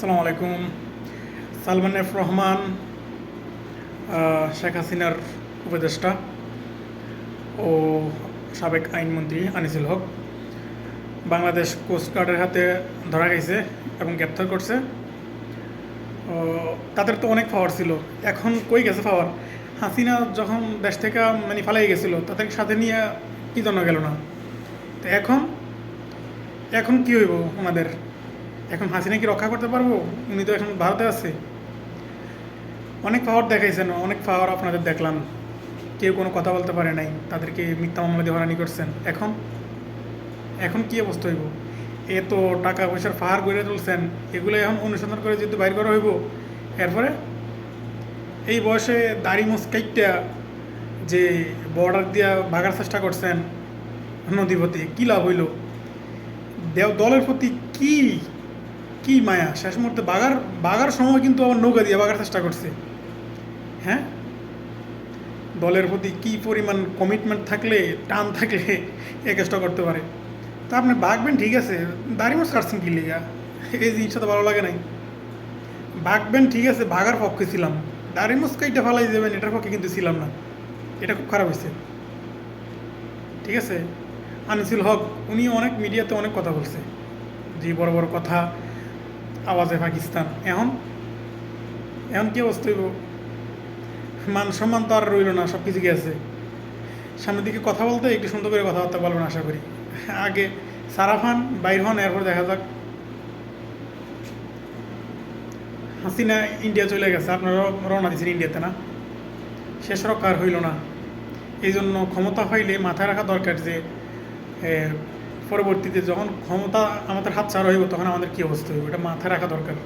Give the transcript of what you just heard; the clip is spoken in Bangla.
আসসালামু আলাইকুম। সালমান এফ রহমান শেখ হাসিনার উপদেষ্টা ও সাবেক আইনমন্ত্রী আনিসুল হক। বাংলাদেশ কোস্টগার্ডের হাতে ধরা গেছে এবং গ্রেপ্তার করছে। তাদের তো অনেক পাওয়ার ছিল। এখন কই গেছে পাওয়ার হাসিনা যখন দেশ থেকে মানে ফালাই গেছিল, তাদের সাথে নিয়ে কি জন্য গেল না? তো এখন এখন কি হইব ওনাদের? এখন হাসিনা কি রক্ষা করতে পারব? উনি তো এখন ভারতে আছে। অনেক পাওয়ার দেখাইছেন, অনেক পাওয়ার আপনাদের দেখলাম। কেউ কোনো কথা বলতে পারে নাই, তাদেরকে মিথ্যা মামলা দিয়ে হরানি করছেন। এখন? এখন কি অবস্থা হইব? এ তো টাকা পয়সার পাহাড় গড়ে তুলছেন, এগুলো এখন অনুসন্ধান করে যেহেতু বাইর করা হইব, এরপরে? এই বয়সে দাড়ি মুসকাইটটা যে বর্ডার দিয়া ভাগার চেষ্টা করছেন নদীপতি কী লাভ হইল? দলের প্রতি কি কি মায়া? শেষ মুহূর্তে বাগার বাগার সময় কিন্তু আবার নৌকা দিয়ে বাগার চেষ্টা করছে। হ্যাঁ? দলের প্রতি কি পরিমাণ কমিটমেন্ট থাকলে, টান থাকলে এ কাজটা করতে পারে। তা আপনি বাঘবেন ঠিক আছে, দাড়ি মাছ কাটছেন কি লিগা? এই জিনিসটা তো ভালো লাগে নাই। বাঘবেন ঠিক আছে, বাঘার পক্ষে ছিলাম। দাড়ি মাছ কাইটা ফালাই দেবেন, এটার পক্ষে কিন্তু ছিলাম না। এটা খুব খারাপ হয়েছে। ঠিক আছে? আনিসুল হক, উনি অনেক মিডিয়াতে অনেক কথা বলছে। যে বড় বড় কথা আওয়াজে পাকিস্তান। এখন? এখন কি অবস্থা হইব? মান সম্মান তো আর রইল না, সব কিছু গেছে। সামনের দিকে কথা বলতে একটু সুন্দর করে কথাবার্তা বলবেন আশা করি। আগে সারাফান বাইর হন, এরপর দেখা যাক। হাসিনা ইন্ডিয়া চলে গেছে আপনারা রওনা দিয়েছেন ইন্ডিয়াতে, না? শেষ রক্ষা আর হইল না। এই জন্য ক্ষমতা হইলে মাথায় রাখা দরকার যে পরবর্তীতে যখন ক্ষমতা আমাদের হাত ছাড়া হইব, তখন আমাদের কী অবস্থা হইব? এটা মাথায় রাখা দরকার।